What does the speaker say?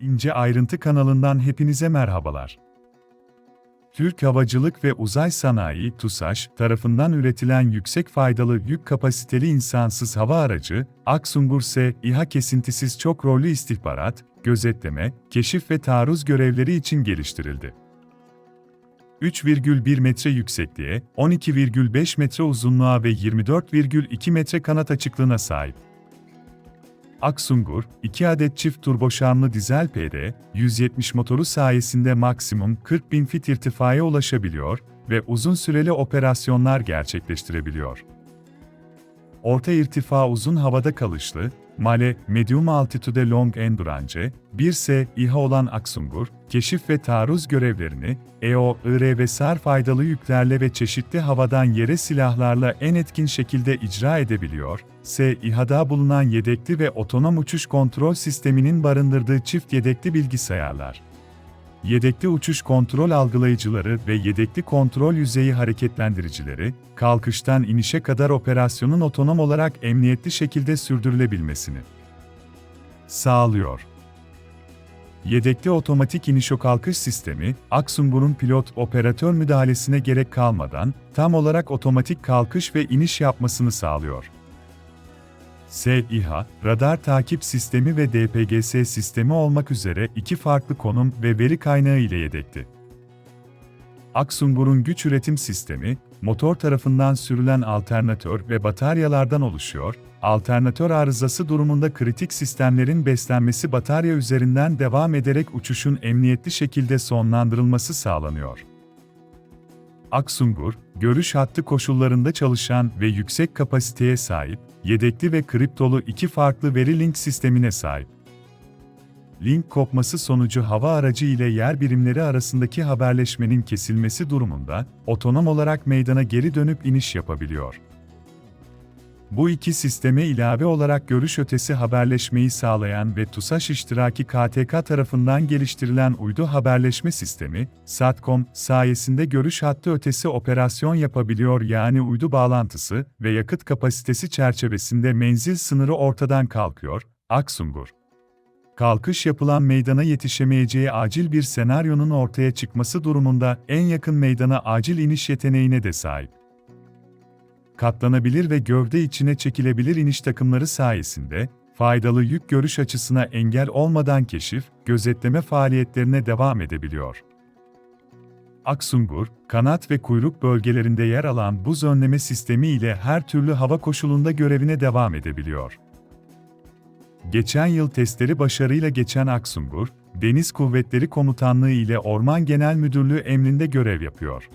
İnce Ayrıntı kanalından hepinize merhabalar. Türk Havacılık ve Uzay Sanayi TUSAŞ tarafından üretilen yüksek faydalı yük kapasiteli insansız hava aracı, Aksungur S, İHA kesintisiz çok rollü istihbarat, gözetleme, keşif ve taarruz görevleri için geliştirildi. 3,1 metre yüksekliğe, 12,5 metre uzunluğa ve 24,2 metre kanat açıklığına sahip. Aksungur, 2 adet çift turboşarmlı dizel PD, 170 motoru sayesinde maksimum 40 bin fit irtifaya ulaşabiliyor ve uzun süreli operasyonlar gerçekleştirebiliyor. Orta irtifa uzun havada kalışlı, Male, Medium Altitude Long Endurance, 1S İHA olan Aksungur, keşif ve taarruz görevlerini, EO, IR ve SAR faydalı yüklerle ve çeşitli havadan yere silahlarla en etkin şekilde icra edebiliyor, S İHA'da bulunan yedekli ve otonom uçuş kontrol sisteminin barındırdığı çift yedekli bilgisayarlar yedekli uçuş kontrol algılayıcıları ve yedekli kontrol yüzeyi hareketlendiricileri, kalkıştan inişe kadar operasyonun otonom olarak emniyetli şekilde sürdürülebilmesini sağlıyor. Yedekli otomatik iniş o kalkış sistemi, Aksungur'un pilot operatör müdahalesine gerek kalmadan tam olarak otomatik kalkış ve iniş yapmasını sağlıyor. SİHA, radar takip sistemi ve DPGS sistemi olmak üzere iki farklı konum ve veri kaynağı ile yedekli. Aksungur'un güç üretim sistemi, motor tarafından sürülen alternatör ve bataryalardan oluşuyor. Alternatör arızası durumunda kritik sistemlerin beslenmesi batarya üzerinden devam ederek uçuşun emniyetli şekilde sonlandırılması sağlanıyor. Aksungur, görüş hattı koşullarında çalışan ve yüksek kapasiteye sahip, yedekli ve kriptolu iki farklı veri link sistemine sahip. Link kopması sonucu hava aracı ile yer birimleri arasındaki haberleşmenin kesilmesi durumunda, otonom olarak meydana geri dönüp iniş yapabiliyor. Bu iki sisteme ilave olarak görüş ötesi haberleşmeyi sağlayan ve TUSAŞ iştiraki KTK tarafından geliştirilen uydu haberleşme sistemi, SATCOM, sayesinde görüş hattı ötesi operasyon yapabiliyor yani uydu bağlantısı ve yakıt kapasitesi çerçevesinde menzil sınırı ortadan kalkıyor, Aksungur. Kalkış yapılan meydana yetişemeyeceği acil bir senaryonun ortaya çıkması durumunda en yakın meydana acil iniş yeteneğine de sahip katlanabilir ve gövde içine çekilebilir iniş takımları sayesinde, faydalı yük görüş açısına engel olmadan keşif, gözetleme faaliyetlerine devam edebiliyor. Aksungur, kanat ve kuyruk bölgelerinde yer alan buz önleme sistemi ile her türlü hava koşulunda görevine devam edebiliyor. Geçen yıl testleri başarıyla geçen Aksungur, Deniz Kuvvetleri Komutanlığı ile Orman Genel Müdürlüğü emrinde görev yapıyor.